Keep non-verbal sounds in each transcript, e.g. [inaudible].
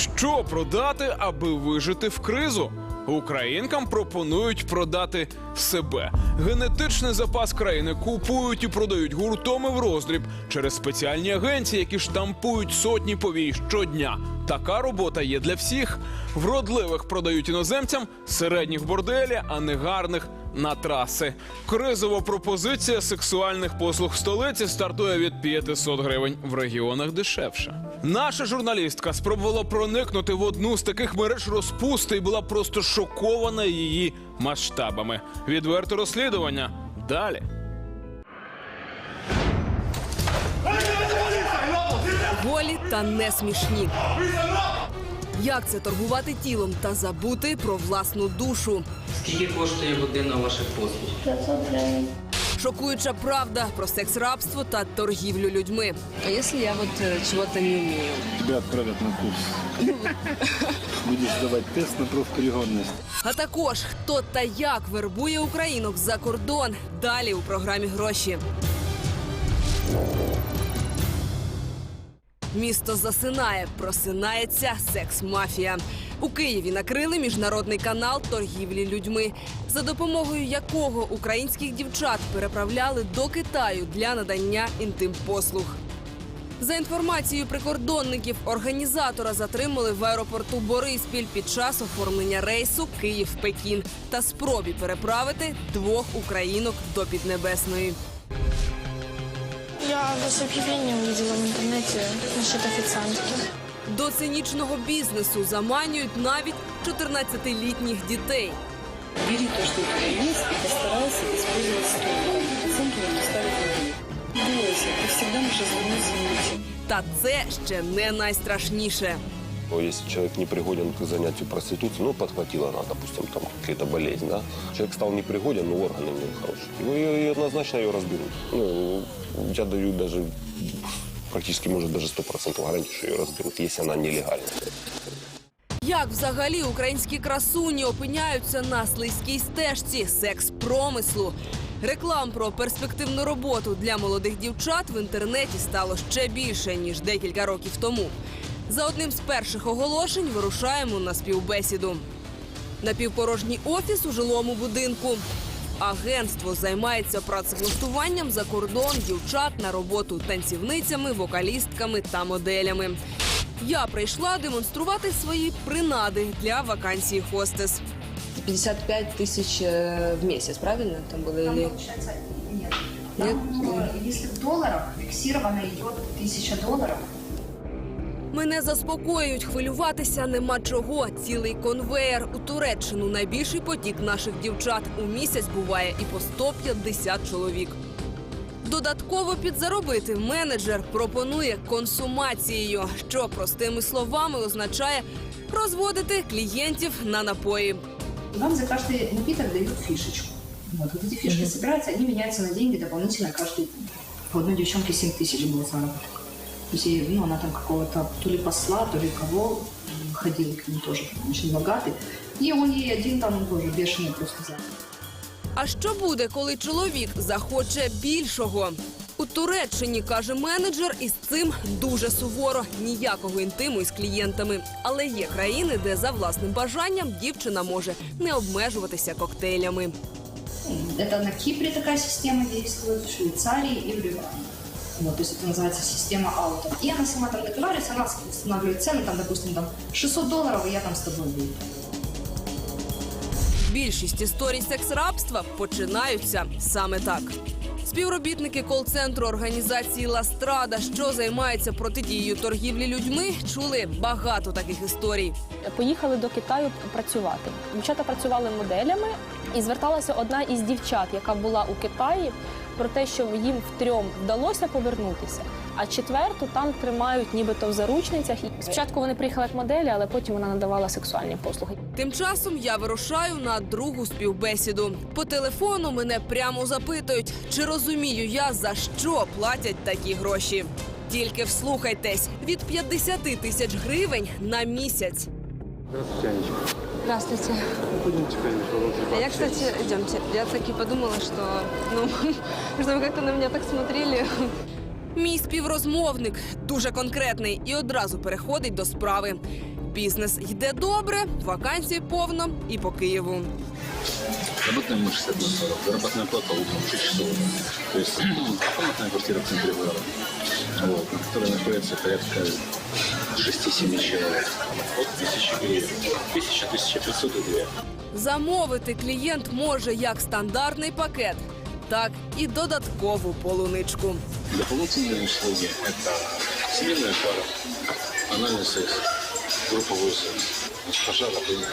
Що продати, аби вижити в кризу? Українкам пропонують продати себе. Генетичний запас країни купують і продають гуртом і в роздріб через спеціальні агенції, які штампують сотні повій щодня. Така робота є для всіх. Вродливих продають іноземцям, середніх борделі, а негарних на траси. Кризова пропозиція сексуальних послуг в столиці стартує від 500 гривень в регіонах дешевше. Наша журналістка спробувала проникнути в одну з таких мереж розпусти і була просто шокована її масштабами. Відверте розслідування далі. Голі та не смішні. Як це торгувати тілом та забути про власну душу? Скільки коштує година ваших послуг? 500 гривень. Шокуюча правда про секс-рабство та торгівлю людьми. А если я вот э, чего-то не умею? Тебя отправят на курс. Будешь сдавать тест на профпригодность. А також хто та як вербує українок за кордон. Далі у програмі гроші. Місто засинає, просинається секс-мафія. У Києві накрили міжнародний канал торгівлі людьми, за допомогою якого українських дівчат переправляли до Китаю для надання інтим-послуг. За інформацією прикордонників, організатора затримали в аеропорту Бориспіль під час оформлення рейсу Київ-Пекін та спробі переправити двох українок до Піднебесної. Я вас объявление увидела в интернете насчет официантки. До цинічного бізнесу заманюють навіть 14-літніх дітей. Бери то, що у тебя есть, и постарайся використовувати не поставить никаких. Не бойся, ты всегда можешь звонить. Та це ще не найстрашніше. Если человек не пригоден к занятию проституцией, ну, подхватила она, допустим, там какая-то болезнь, да, человек стал непригоден, но органы у него хорошие. Ну, и, и однозначно ее разберут. Ну, я даю даже практически, может, даже 100% гарантию, что ее разберут, если она нелегальна. Як взагалі українські красуні опиняються на слизькій стежці секс-промислу? Реклам про перспективну роботу для молодих дівчат в інтернеті стало ще більше ніж декілька років тому. За одним з перших оголошень вирушаємо на співбесіду. Напівпорожній офіс у жилому будинку. Агентство займається працевлаштуванням за кордон дівчат на роботу танцівницями, вокалістками та моделями. Я прийшла демонструвати свої принади для вакансії хостес. 55 тысяч э, в месяц, правильно? Там было Там или... получается нет. Нет? Там, э, если в долларах, фиксированно идет 1000 долларов. Мене заспокоюють, хвилюватися нема чого. Цілий конвеєр у Туреччину. Найбільший потік наших дівчат у місяць буває і по 150 чоловік. Додатково підзаробити менеджер пропонує консумацією, що простими словами означає розводити клієнтів на напої. Вам за каждый напиток дают фишечку. Вот, вот эти фишки собираются, они меняются на деньги дополнительно каждый день. У одной девчонки 7 тысяч был заработок. То есть, ей, ну, она там какого-то то ли посла, то ли кого м, ходила к ним тоже, очень богатый. И он ей один там тоже бешеный просто заработок. А що буде, коли чоловік захоче більшого? У Туреччині каже менеджер, із цим дуже суворо ніякого інтиму із клієнтами. Але є країни, де за власним бажанням дівчина може не обмежуватися коктейлями. М, Это на Кипре такая система действует, в Швейцарии и в Ливане. Вот, то есть это называется система аута. И она сама там договаривается, она устанавливает цены, там, допустим, там 600 долларов, и я там с тобой буду. Більшість історій секс-рабства починаються саме так. Співробітники кол-центру організації Ластрада, що займається протидією торгівлі людьми, чули багато таких історій. поїхали до Китаю працювати. Дівчата працювали моделями, і зверталася одна із дівчат, яка була у Китаї, про те, що їм втрьом вдалося повернутися, а четверту там тримають нібито в заручницях. І Спочатку вони приїхали як моделі, але потім вона надавала сексуальні послуги. Тим часом я вирушаю на другу співбесіду. По телефону мене прямо запитують, чи розумію я за що платять такі гроші. Тільки вслухайтесь від 50 тисяч гривень на місяць. Здравствуйте, Анечка. Здравствуйте. Пойдемте, конечно, А я, кстати, идемте. Я таки подумала, что, ну, [laughs] что вы как-то на меня так смотрели. Мій співрозмовник дуже конкретний і одразу переходить до справи. Бізнес йде добре, вакансій повно і по Києву. Работаем мы 60 на 40. Заработная плата утром 6 часов. То есть [clears throat] комнатная квартира в центре города, вот, на которой находится порядка 6-7 человек. От 1000 гривен. 1000-1500 и 2. Замовити клієнт може як стандартний пакет, так і додаткову полуничку. Дополнительные услуги – это семейная пара, анальный секс, групповой секс, госпожа работает.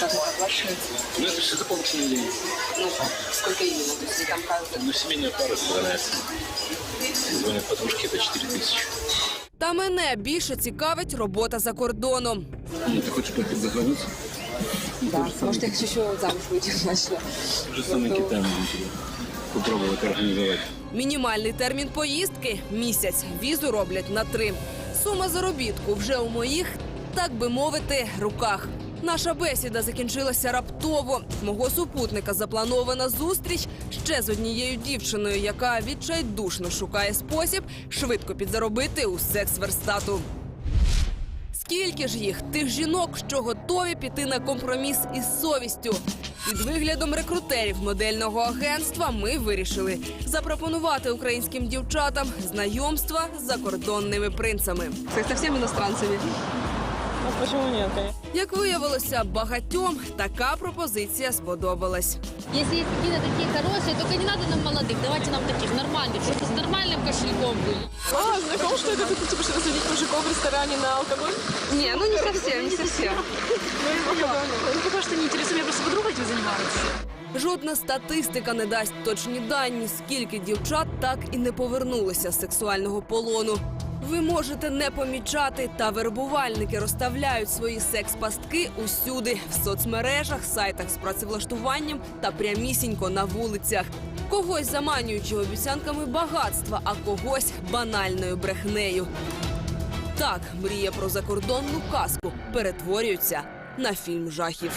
Как это оплачивается? Ну, это все дополнительные деньги. Ну, сколько именно? То есть там каждый... Ну, семейная пара справляется. Звонят подружки, это 4 тысячи. Та мене більше цікавить робота за кордоном. Ти хочеш поїхати за границю? Так, Може, якщо що замуж выйти начала. Вже саме Китай можем тебе. Мінімальний термін поїздки місяць. Візу роблять на три. Сума заробітку вже у моїх, так би мовити, руках. Наша бесіда закінчилася раптово. Мого супутника запланована зустріч ще з однією дівчиною, яка відчайдушно шукає спосіб швидко підзаробити у секс-верстату. Скільки ж їх тих жінок, що готові піти на компроміс із совістю? Під виглядом рекрутерів модельного агентства ми вирішили запропонувати українським дівчатам знайомства з закордонними принцами. Це всім іностранцями. Ну, нет, конечно? Як виявилося, багатьом така пропозиція сподобалась. Если есть какие-то такие хорошие, только не надо нам молодых, давайте нам таких нормальных, чтобы с нормальным кошельком были. А, знаком, что это ты, типа, что разводить мужиков в ресторане на алкоголь? Ні, ну не совсем, не совсем. Ну, пока что не интересует, меня просто подруга этим занимается. Жодна статистика не дасть точні дані, скільки дівчат так і не повернулися з сексуального полону. Ви можете не помічати, та вербувальники розставляють свої секс-пастки усюди в соцмережах, сайтах з працевлаштуванням та прямісінько на вулицях. Когось заманюючи обіцянками багатства, а когось банальною брехнею. Так, мрія про закордонну казку перетворюється на фільм жахів.